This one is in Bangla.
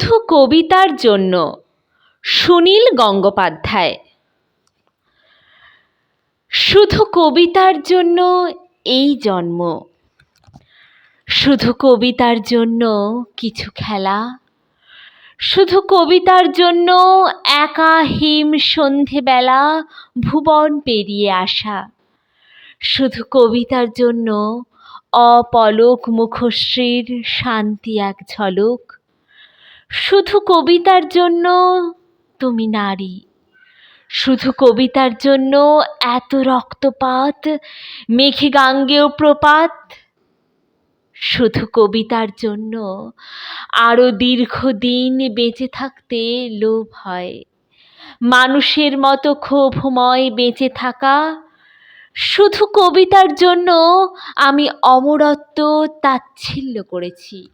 কবিতার জন্য। সুনীল গঙ্গোপাধ্যায়। শুধু কবিতার জন্য এই জন্ম। শুধু কবিতার জন্য কিছু খেলা। শুধু কবিতার জন্য একা হিম সন্ধেবেলা ভুবন পেরিয়ে আসা। শুধু কবিতার জন্য অপলক মুখশ্রীর শান্তি এক ঝলক। শুধু কবিতার জন্য তুমি নারী। শুধু কবিতার জন্য এত রক্তপাত, মেঘে গাঙ্গেয় প্রপাত। শুধু কবিতার জন্য আরও দীর্ঘদিন বেঁচে থাকতে লোভ হয়। মানুষের মতো ক্ষোভময় বেঁচে থাকা। শুধু কবিতার জন্য আমি অমরত্ব তাচ্ছিল্য করেছি।